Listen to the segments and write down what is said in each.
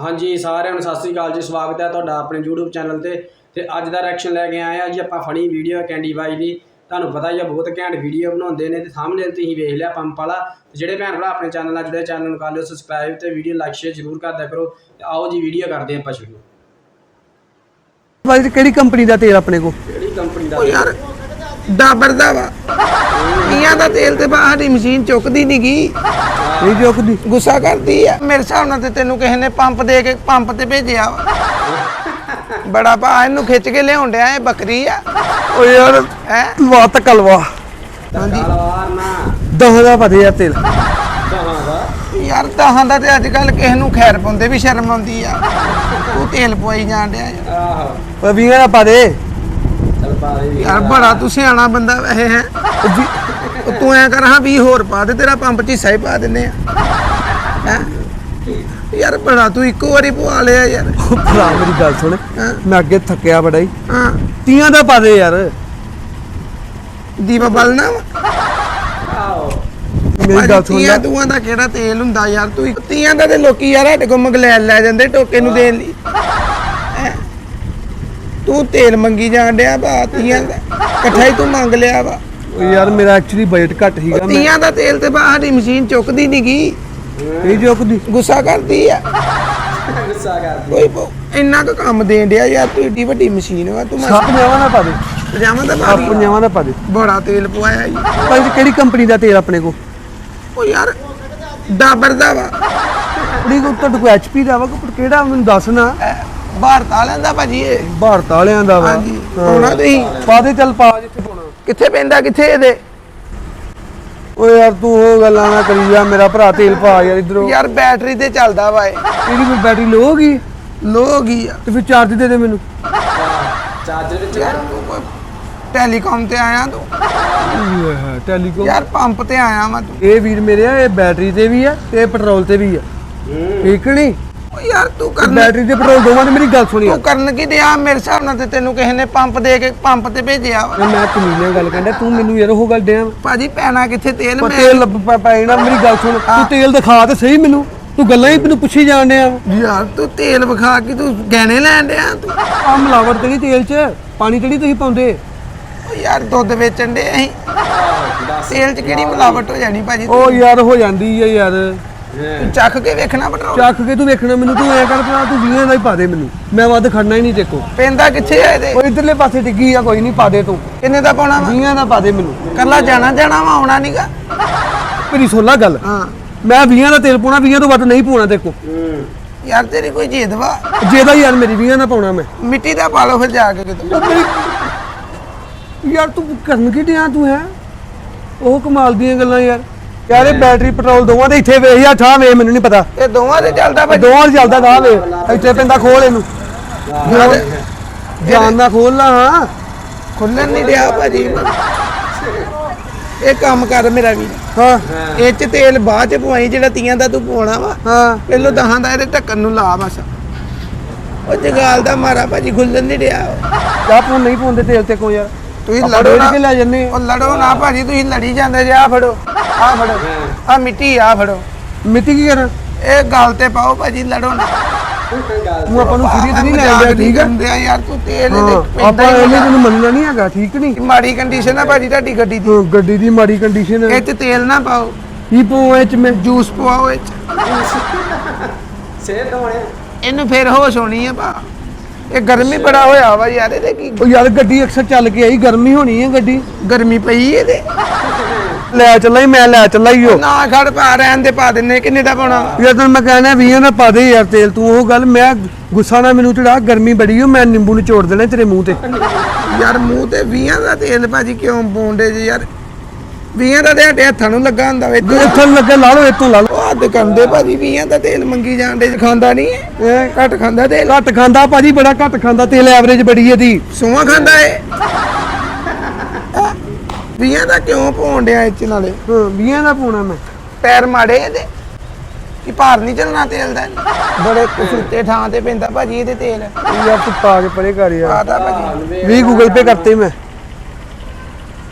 ਹਾਂਜੀ ਸਾਰਿਆਂ ਨੂੰ ਸਤਿ ਸ੍ਰੀ ਅਕਾਲ ਜੀ ਸਵਾਗਤ ਹੈ ਤੁਹਾਡਾ ਆਪਣੇ YouTube ਚੈਨਲ ਤੇ। ਤੇ ਅੱਜ ਦਾ ਰਿਐਕਸ਼ਨ ਲੈ ਕੇ ਆਏ ਆ ਜੀ ਆਪਾਂ ਫਨੀ ਵੀਡੀਓ ਕੈਂਡੀ ਬਾਈ ਦੀ। ਤੁਹਾਨੂੰ ਪਤਾ ਹੀ ਆ ਬਹੁਤ ਘੈਂਟ ਵੀਡੀਓ ਬਣਾਉਂਦੇ ਨੇ ਤੇ ਸਾਹਮਣੇ ਤੁਸੀਂ ਵੇਖ ਲਿਆ ਪੰਪ ਵਾਲਾ। ਜਿਹੜੇ ਭੈਣ ਭਰਾ ਆਪਣੇ ਚੈਨਲ ਨਾਲ ਜੁੜੇ ਚੈਨਲ ਨੂੰ ਕਰ ਲਿਓ ਸਬਸਕ੍ਰਾਈਬ ਤੇ ਵੀਡੀਓ ਲਾਈਕ ਸ਼ੇਅਰ ਜ਼ਰੂਰ ਕਰਦਿਆ ਕਰੋ। ਤੇ ਆਓ ਜੀ ਵੀਡੀਓ ਕਰਦੇ ਆਪਾਂ ਸ਼ੁਰੂ। ਬਾਈ ਕਿਹੜੀ ਕੰਪਨੀ ਦਾ ਤੇਲ ਆਪਣੇ ਕੋ ਕਿਹੜੀ ਕੰਪਨੀ ਦਾ? ਯਾਰ ਡਾਬਰ ਦਾ ਵਾ। ਪੀਆਂ ਦਾ ਤੇਲ ਤੇ ਬਾਹਰ ਦੀ ਮਸ਼ੀਨ ਚੁੱਕਦੀ ਨਹੀਂ ਜੋਕਦੀ ਗੁੱਸਾ ਕਰਦੀ ਆ। ਮੇਰੇ ਹਿਸਾਬ ਨਾਲ ਤੇ ਤੈਨੂੰ ਕਿਸੇ ਨੇ ਪੰਪ ਦੇ ਕੇ ਪੰਪ ਤੇ ਭੇਜਿਆ ਵਾ। ਬੜਾ ਭਾ ਇਹਨੂੰ ਖਿੱਚ ਕੇ ਲਿਆਉਣ ਡਿਆ ਇਹ ਬੱਕਰੀ ਆ। ਓ ਯਾਰ ਹੈ? ਲਵਾ ਤਕਲਵਾ ਹਾਂਜੀ। ਦਹਾਂ ਦਾ ਪਤੇ ਆ ਤੇਲ। ਯਾਰ ਦਹਾਂ ਦਾ ਤੇ ਅੱਜ ਕੱਲ ਕਿਸੇ ਨੂੰ ਖੈਰ ਪਾਉਂਦੇ ਵੀ ਸ਼ਰਮ ਆਉਂਦੀ ਆ। ਤੂੰ ਤੇਲ ਪਵਾਈ ਜਾਣ ਡਿਆ ਯਾਰ। ਆਹੋ ਓ ਵੀਹਾਂ ਦਾ ਪਾ ਦੇ। ਚੱਲ ਪਾ ਦੇ ਵੀ। ਯਾਰ ਬੜਾ ਤੂੰ ਸਿਆਣਾ ਬੰਦਾ ਵੈਸੇ ਹੈ। ਉਹ ਤੂੰ ਐ ਕਰ ਹਾਂ 20 ਹੋਰ ਪਾ ਦੇ ਤੇਰਾ ਪੰਪ ਚ ਹਿੱਸਾ ਹੀ ਪਾ ਦਿੰਨੇ ਆ। ਹੈਂ? ਯਾਰ ਬੜਾ ਤੂੰ ਇੱਕੋ ਵਾਰੀ ਪਵਾ ਲਿਆ ਯਾਰ। ਓ ਭਰਾ ਮੇਰੀ ਗੱਲ ਸੁਣ। ਮੈਂ ਅੱਗੇ ਥੱਕਿਆ ਬੜਾ ਹੀ ਹਾਂ। ਤੀਆਂ ਦਾ ਪਾ ਦੇ ਯਾਰ। ਦੀਵਾ ਬਲਣਾ ਵਾ। ਮੇਰੀ ਗੱਲ ਸੁਣ ਲੈ। ਤੀਆਂ ਦੂਆਂ ਦਾ ਕਿਹੜਾ ਤੇਲ ਹੁੰਦਾ ਯਾਰ? ਤੂੰ ਇੱਕ- ਤੀਆਂ ਦਾ ਤੇ ਲੋਕੀ ਯਾਰ ਸਾਡੇ ਕੋਲ ਮਗਲੈਲ ਲੈ ਜਾਂਦੇ ਟੋਕੇ ਨੂੰ ਦੇਣ ਲਈ। ਹੈਂ? ਤੂੰ ਤੇਲ ਮੰਗੀ ਜਾਣ ਡਿਆ ਬਾ ਤੀਆਂ ਦਾ। ਇਕੱਠਾ ਹੀ ਤੂੰ ਮੰਗ ਲਿਆ ਵਾ। ਯਾਰ ਮੇਰਾ ਐਕਚੁਅਲੀ ਬਜਟ ਘੱਟ ਸੀਗਾ ਮੈਂ ਤੀਆਂ ਦਾ ਤੇਲ ਤੇ ਬਾਹਰ ਦੀ ਮਸ਼ੀਨ ਚੁੱਕਦੀ ਨਹੀਂ ਗਈ ਇਹ ਜੋਕਦੀ ਗੁੱਸਾ ਕਰਦੀ ਆ। ਗੁੱਸਾ ਕਰਦੀ। ਕੋਈ ਬਹੁ- ਇੰਨਾ ਕੁ ਕੰਮ ਦੇਣ ਡਿਆ ਯਾਰ ਤੂੰ ਏਡੀ ਵੱਡੀ ਮਸ਼ੀਨ ਵਾ ਤੂੰ ਸੱਪ ਪੰਜਾਵਾਂ ਦਾ ਪਾ ਦੇ। ਪਜਾਮਾ ਦਾ ਸੱਪ ਪਾ ਦੀ। ਪੰਜਾਵਾਂ ਦਾ ਪਾ ਦੇ। ਬੜਾ ਤੇਲ ਪਵਾਇਆ ਈ ਭਾਈ ਜੀ, ਕਿਹੜੀ ਕੰਪਨੀ ਦਾ ਤੇਲ ਆਪਣੇ ਕੋ ਉਹ ਯਾਰ ਡਾਬਰ ਦਾ ਵਾ। ਕੁੜੀ ਕੋ ਤੁਹਾਡੇ ਕੋ ਐਚਪੀ ਦਾ ਵਾ ਕਿ ਕਿਹੜਾ ਮੈਨੂੰ ਦੱਸ ਨਾ। ਇਹ ਭਾਰਤ ਵਾਲਿਆਂ ਦਾ ਭਾਜੀ ਇਹ। ਭਾਰਤ ਵਾਲਿਆਂ ਦਾ ਵਾ। ਹਾਂਜੀ ਹਾਂ। ਪਾਉਣਾ ਤੁਸੀਂ। ਪਾ ਦੇ ਚੱਲ ਪਾ ਜਿੱਥੇ ਕਿੱਥੇ ਪੈਂਦਾ ਕਿੱਥੇ ਇਹਦੇ? ਓ ਯਾਰ ਤੂੰ ਉਹ ਗੱਲਾਂ ਨਾ ਕਰੀ ਜਾ ਮੇਰਾ ਭਰਾ ਤੇਲ ਪਾ ਯਾਰ ਇਧਰੋਂ। ਯਾਰ ਬੈਟਰੀ ਤੇ ਚੱਲਦਾ ਵਾ ਇਹ। ਇਹਦੀ ਕੋਈ ਬੈਟਰੀ ਲੋ ਹੋ ਗਈ? ਲੋ ਹੋ ਗਈ ਆ। ਤੇ ਫਿਰ ਚਾਰਜ ਦੇ ਦੇ ਮੈਨੂੰ। ਚਾਰਜਰ ਵਿੱਚ ਯਾਰ ਤੂੰ ਕੋਈ ਟੈਲੀਕਾਮ ਤੇ ਆਇਆ ਤੂੰ? ਟੈਲੀਕਾਮ। ਯਾਰ ਪੰਪ ਤੇ ਆਇਆ ਵਾ ਤੂੰ। ਇਹ ਵੀਰ ਮੇਰੇ ਆ ਇਹ ਬੈਟਰੀ ਤੇ ਵੀ ਆ ਤੇ ਪੈਟਰੋਲ ਤੇ ਵੀ ਆ। ਠੀਕ ਨਹੀਂ? ਓ ਯਾਰ ਤੂੰ ਕਰਨ ਬੈਟਰੀ ਤੇ ਪੈਟਰੋਲ ਦੋਵਾਂ ਤੇ ਮੇਰੀ ਗੱਲ ਸੁਣੀ ਤੂੰ ਕਰਨ ਕੀ ਡਿਆ ਮੇਰੇ ਹਿਸਾਬ ਨਾਲ ਤੇ ਤੈਨੂੰ ਕਿਸੇ ਨੇ ਪੰਪ ਦੇ ਕੇ ਪੰਪ ਤੇ ਭੇਜਿਆ ਵਾ। ਮੈਂ ਕਮੀਨੇ ਗੱਲ ਕਹਿੰਦਾ ਤੂੰ ਮੈਨੂੰ ਯਾਰ ਉਹ ਗੱਲ ਡਿਆ ਭਾਜੀ ਪੈਣਾ ਕਿੱਥੇ? ਤੇਲ ਪਰ ਮੈਂ ਤੇਲ ਪੈਣਾ ਮੇਰੀ ਗੱਲ ਸੁਣ। ਤੂੰ ਤੇਲ ਦਿਖਾ ਤੇ ਸਹੀ ਮੈਨੂੰ। ਤੂੰ ਗੱਲਾਂ ਹੀ ਮੈਨੂੰ ਪੁੱਛੀ ਜਾਣ ਡਿਆ ਯਾਰ ਤੂੰ ਤੇਲ ਵਿਖਾ ਕੇ ਤੂੰ ਗਹਿਣੇ ਲੈਣ ਡਿਆ ਤੂੰ। ਆ ਮਿਲਾਵਟ ਤੇ ਨਹੀਂ ਤੇਲ 'ਚ। ਪਾਣੀ ਤੇ ਨਹੀਂ ਤੁਸੀਂ ਪਾਉਂਦੇ। ਓ ਯਾਰ ਦੁੱਧ ਵੇਚਣ ਦੇ ਅਸੀਂ। ਤੇਲ 'ਚ ਕਿਹੜੀ ਮਿਲਾਵਟ ਹੋ ਜਾਣੀ ਭਾਜੀ ਉਹ ਯਾਰ ਹੋ ਜਾਂਦੀ ਆ ਯਾਰ। ਤੂੰ ਚੱਖ ਕੇ ਵੇਖਣਾ ਪੈਟਰੋਲ। ਚੱਕ ਕੇ ਤੂੰ ਵੇਖਣਾ ਮੈਨੂੰ ਤੂੰ ਐ ਕਰ ਭਰਾ ਤੂੰ 20 ਦਾ ਹੀ ਪਾ ਦੇ ਮੈਨੂੰ। ਮੈਂ ਵੱਧ ਖੜਨਾ ਹੀ ਨਹੀਂ ਤੇਕੋ ਪੈਂਦਾ ਕਿੱਥੇ ਆ ਇਹਦੇ? ਉਹ ਇਧਰਲੇ ਪਾਸੇ ਡਿੱਗੀ ਆ ਕੋਈ ਨਹੀਂ ਪਾ ਦੇ ਤੂੰ। ਕਿੰਨੇ ਦਾ ਪਾਉਣਾ ਵਾ? 20 ਦਾ ਪਾ ਦੇ ਮੈਨੂੰ। ਕੱਲਾ ਜਾਣਾ ਜਾਣਾ ਵਾ ਆਉਣਾ ਨਹੀਂਗਾ ਮੇਰੀ ਸੁਣ ਲੈ ਗੱਲ। ਹਾਂ। ਮੈਂ 20 ਦਾ ਤੇਲ ਪਾਉਣਾ 20 ਤੋਂ ਵੱਧ ਨਹੀਂ ਪਾਉਣਾ ਤੇਕੋ ਯਾਰ ਤੇਰੀ ਕੋਈ ਜਿੱਦ ਵਾ? ਜਿਹਦਾ ਯਾਰ ਮੇਰੀ 20 ਦਾ ਪਾਉਣਾ ਮੈਂ। ਮਿੱਟੀ ਦਾ ਪਾ ਲਓ ਫਿਰ ਜਾ ਕੇ ਕਿਤੇ। ਯਾਰ ਤੂੰ ਕਰਨ ਕੀ ਡਿਆ ਤੂੰ ਹੈ? ਉਹ ਕਮਾਲ ਦੀਆਂ ਗੱਲਾਂ ਯਾਰ। ਯਾਰ ਇਹ ਬੈਟਰੀ ਪੈਟਰੋਲ ਦੋਵਾਂ ਦੇ ਇੱਥੇ ਵੇਖ ਯਾ ਠਾਹ ਵੇ ਮੈਨੂੰ ਨਹੀਂ ਪਤਾ। ਇਹ ਦੋਵਾਂ ਤੇ ਚੱਲਦਾ ਭਾਜੀ ਦੋਵਾਂ ਦੇ ਚੱਲਦਾ ਠਾਹ ਵੇ। ਇੱਥੇ ਪੈਂਦਾ ਖੋਲ ਇਹਨੂੰ। ਜਾਨ ਨਾ ਖੋਲ ਲਾ ਹਾਂ। ਖੁੱਲਣ ਨਹੀਂ ਰਿਹਾ ਭਾਜੀ। ਇਹ ਕੰਮ ਕਰ ਮੇਰਾ ਵੀ। ਹਾਂ। ਇਹ ਚ ਤੇਲ ਬਾਅਦ ਚ ਪਵਾਈ ਜਿਹੜਾ ਤੀਆਂ ਦਾ ਤੂੰ ਪਵਾਉਣਾ ਵਾ। ਹਾਂ। ਪਹਿਲੋਂ ਦਹਾਂ ਦਾ ਇਹਦੇ ਢੱਕਣ ਨੂੰ ਲਾ ਬਸ। ਉਹ ਜਗਾਲ ਦਾ ਮਾਰਾ ਭਾਜੀ ਖੁੱਲਣ ਨਹੀਂ ਰਿਹਾ। ਚਾਹ ਪੂੰ ਨਹੀਂ ਪਾਉਂਦੇ ਤੇਲ ਤੇ ਕੋ ਯਾਰ। ਤੁਸੀਂ ਲੜੋ ਨਾ। ਕੇ ਲੈ ਜੰਨੇ ਉਹ ਲੜੋ ਨਾ ਭਾਜੀ ਤੁਸੀਂ ਲੜੀ ਜਾਂਦੇ ਜੇ ਆ ਫੜੋ ਆ ਫੜੋ ਆ ਮਿੱਟੀ ਆ ਫੜੋ। ਮਿੱਟੀ ਕੀ ਕਰਾਂ? ਇਹ ਗੱਲ ਤੇ ਪਾਓ ਭਾਜੀ ਲੜੋ ਨਾ। ਤੂੰ ਆਪਾਂ ਨੂੰ ਸੀਰੀਅਸ ਨਹੀਂ ਲੈ ਲਿਆ ਠੀਕ ਹੈ ਯਾਰ ਤੂੰ ਤੇਲ ਹਾਂ ਇਹਦੇ ਆਪਾਂ ਹੀ ਇਹਨੇ। ਤੈਨੂੰ ਮੰਨਣਾ ਨਹੀਂ ਹੈਗਾ ਠੀਕ ਨਹੀਂ? ਮਾੜੀ ਕੰਡੀਸ਼ਨ ਆ ਭਾਜੀ ਤੁਹਾਡੀ ਗੱਡੀ ਦੀ। ਹਾਂ, ਗੱਡੀ ਦੀ ਮਾੜੀ ਕੰਡੀਸ਼ਨ ਇਹ ਚ ਤੇਲ ਨਾ ਪਾਓ। ਕੀ ਪਾਉਂ ਇਹ ਚ ਮੈਂ? ਜੂਸ ਪਵਾਓ ਇਹ ਚ। ਸਿਹਤ ਹੋਣੇ। ਇਹਨੂੰ ਫੇਰ ਹੋਸ਼ ਹੋਣੀ ਆ ਭਾ। ਇਹ ਗਰਮੀ ਬੜਾ ਹੋਇਆ ਵਾ ਯਾਰ ਇਹਦੇ ਕੀ ਉਹ ਯਾਰ ਗੱਡੀ ਅਕਸਰ ਚੱਲ ਕੇ ਆਈ ਗਰਮੀ ਹੋਣੀ ਹੈ ਗੱਡੀ। ਗਰਮੀ ਪਈ ਇਹਦੇ। ਲੈ ਚੱਲਾ ਹੀ ਮੈਂ ਲੈ ਚੱਲਾ ਹੀ ਉਹ। ਨਾ ਖੜ ਪਾ ਰਹਿਣ ਦੇ ਪਾ ਦਿੰਨੇ ਕਿੰਨੇ ਦਾ ਪਾਉਣਾ ਯਾਰ ਤੈਨੂੰ ਮੈਂ ਕਹਿਣਾ 20 ਦਾ ਪਾ ਦੇ ਯਾਰ ਤੇਲ ਤੂੰ ਉਹ ਗੱਲ ਮੈਂ ਗੁੱਸਾ ਨਾ ਮੈਨੂੰ ਚੜਾ ਗਰਮੀ ਬੜੀ ਹੋ ਮੈਂ ਨਿੰਬੂ ਨਿਚੋੜ ਦੇਣਾ ਤੇਰੇ ਮੂੰਹ ਤੇ। ਯਾਰ ਮੂੰਹ ਤੇ 20 ਦਾ ਤੇਲ ਭਾਜੀ ਕਿਉਂ ਪਾਉਂਦੇ ਜੀ ਯਾਰ? 20 ਦਾ ਤੇ ਹੱਥਾਂ ਨੂੰ ਲੱਗਾ ਹੁੰਦਾ ਵੇ ਇੱਥੋਂ ਲੱਗੇ ਲਾ ਲਓ ਇੱਥੋਂ ਲਾ ਲਓ। ਹੱਦ ਕੰਦੇ ਭਾਜੀ 20 ਦਾ ਤੇਲ ਮੰਗੀ ਜਾਂਦੇ ਖਾਂਦਾ ਨਹੀਂ ਇਹ? ਘੱਟ ਖਾਂਦਾ ਤੇਲ? ਘੱਟ ਖਾਂਦਾ ਭਾਜੀ ਬੜਾ ਘੱਟ ਖਾਂਦਾ ਤੇਲ ਐਵਰੇਜ ਬੜੀ ਇਹਦੀ। ਸੋਵਾ ਖਾਂਦਾ ਏ 20 ਦਾ ਕਿਉਂ ਪਾਉਣ ਡਿਆ ਇਹ ਚ ਨਾਲੇ? ਹਾਂ 20 ਦਾ ਪਾਉਣਾ ਮੈਂ। ਪੈਰ ਮਾੜੇ ਇਹਦੇ? ਕਿ ਭਾਰ ਨਹੀਂ ਚੱਲਣਾ ਤੇਲ ਦਾ? ਬੜੇ ਕੁਸੁੱਤੇ ਥਾਂ ਤੇ ਪੈਂਦਾ ਭਾਜੀ ਇਹਦੇ ਤੇਲ। ਯਾਰ ਤੂੰ ਪਾ ਕੇ ਪਰੇ ਕਰ ਯਾਰ। ਆਦਾ ਭਾਜੀ। 20 ਗੂਗਲ ਪੇ ਕਰਤੇ ਮੈਂ।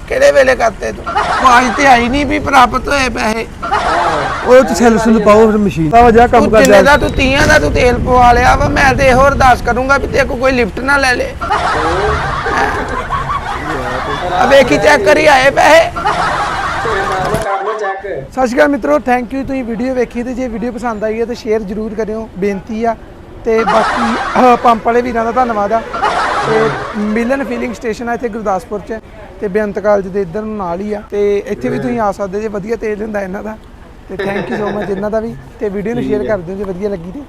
ਕਿਹੜੇ ਵੇਲੇ ਕਰਤੇ ਤੂੰ? ਆਵਾਜ਼ ਤੇ ਆਈ ਨਹੀਂ ਵੀ ਪ੍ਰਾਪਤ ਹੋਏ ਪੈਸੇ। ਉਹ ਚ ਸੈਲ ਸੁਲ ਪਾਓ ਫਿਰ ਮਸ਼ੀਨ। ਤਾਂ ਵਜਾ ਕੰਮ ਤੂੰ ਕਰ ਜਾ ਦਾ ਤੂੰ ਤੀਆਂ ਦਾ ਤੂੰ ਤੇਲ ਪਵਾ ਲਿਆ ਵਾ ਮੈਂ ਤੇ ਇਹੋ ਅਰਦਾਸ ਕਰੂੰਗਾ ਵੀ ਕੋ ਕੋਈ ਲਿਫਟ ਨਾ ਲੈ ਲੇ। ਆ ਵੇਖੀ ਚੈੱਕ ਕਰੀ ਆਏ ਪੈਸੇ। ਸਤਿ ਸ਼੍ਰੀ ਅਕਾਲ ਮਿੱਤਰੋ ਥੈਂਕ ਯੂ ਤੁਸੀਂ ਵੀਡੀਓ ਵੇਖੀ ਤੇ ਜੇ ਵੀਡੀਓ ਪਸੰਦ ਆਈ ਹੈ ਤਾਂ ਸ਼ੇਅਰ ਜ਼ਰੂਰ ਕਰਿਓ ਬੇਨਤੀ ਆ। ਤੇ ਬਾਕੀ ਅਹ, ਪੰਪ ਵਾਲੇ ਵੀਰਾਂ ਦਾ ਧੰਨਵਾਦ ਆ। ਤੇ ਮਿਲਨ ਫੀਲਿੰਗ ਸਟੇਸ਼ਨ ਆ ਇੱਥੇ ਗੁਰਦਾਸਪੁਰ ਚ। ਤੇ ਬੇਅੰਤ ਕਾਲਜ ਦੇ ਇੱਧਰ ਨੂੰ ਨਾਲ ਹੀ ਆ। ਤੇ ਇੱਥੇ ਵੀ ਤੁਸੀਂ ਆ ਸਕਦੇ ਜੇ ਵਧੀਆ ਤੇਲ ਹੁੰਦਾ ਇਹਨਾਂ ਦਾ। ਤੇ ਥੈਂਕ ਯੂ ਸੋ ਮਚ ਇਹਨਾਂ ਦਾ ਵੀ ਤੇ ਵੀਡੀਓ ਨੂੰ ਸ਼ੇਅਰ ਕਰ ਦਿਓ ਜੇ ਵਧੀਆ ਲੱਗੀ ਤੇ।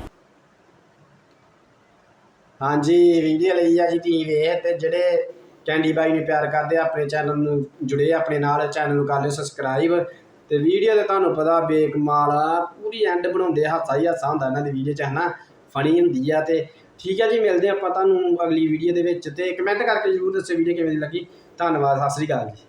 ਹਾਂਜੀ ਵੀਡੀਓ ਲਈ ਆ ਜੀ ਤੀ ਵੇਖ ਤੇ ਜਿਹੜੇ ਕੈਂਡੀ ਬਾਈ ਨੂੰ ਪਿਆਰ ਕਰਦੇ ਆ, ਆਪਣੇ ਚੈਨਲ ਨੂੰ ਜੁੜੇ ਆ ਆਪਣੇ ਨਾਲ ਚੈਨਲ ਨੂੰ ਕਰ ਲਿਓ ਸਬਸਕ੍ਰਾਈਬ ਤੇ ਵੀਡੀਓ ਤੇ ਤੁਹਾਨੂੰ ਪਤਾ ਬੇਕਮਾਲ ਆ ਪੂਰੀ ਐਂਡ ਬਣਾਉਂਦੇ ਆ ਹਾਸਾ ਹੀ ਹਾਸਾ ਹੁੰਦਾ ਇਹਨਾਂ ਦੀ ਵੀਡੀਓ ਚ ਹਨਾ? ਫਨੀ ਹੁੰਦੀ ਆ ਤੇ ਠੀਕ ਹੈ ਜੀ ਮਿਲਦੇ ਆਪਾਂ ਤੁਹਾਨੂੰ ਅਗਲੀ ਵੀਡੀਓ ਦੇ ਵਿੱਚ ਤੇ ਕਮੈਂਟ ਕਰਕੇ ਜ਼ਰੂਰ ਦੱਸਿਓ ਵੀਡੀਓ ਕਿਵੇਂ ਦੀ ਲੱਗੀ। ਧੰਨਵਾਦ ਸਤਿ ਸ੍ਰੀ ਅਕਾਲ ਜੀ।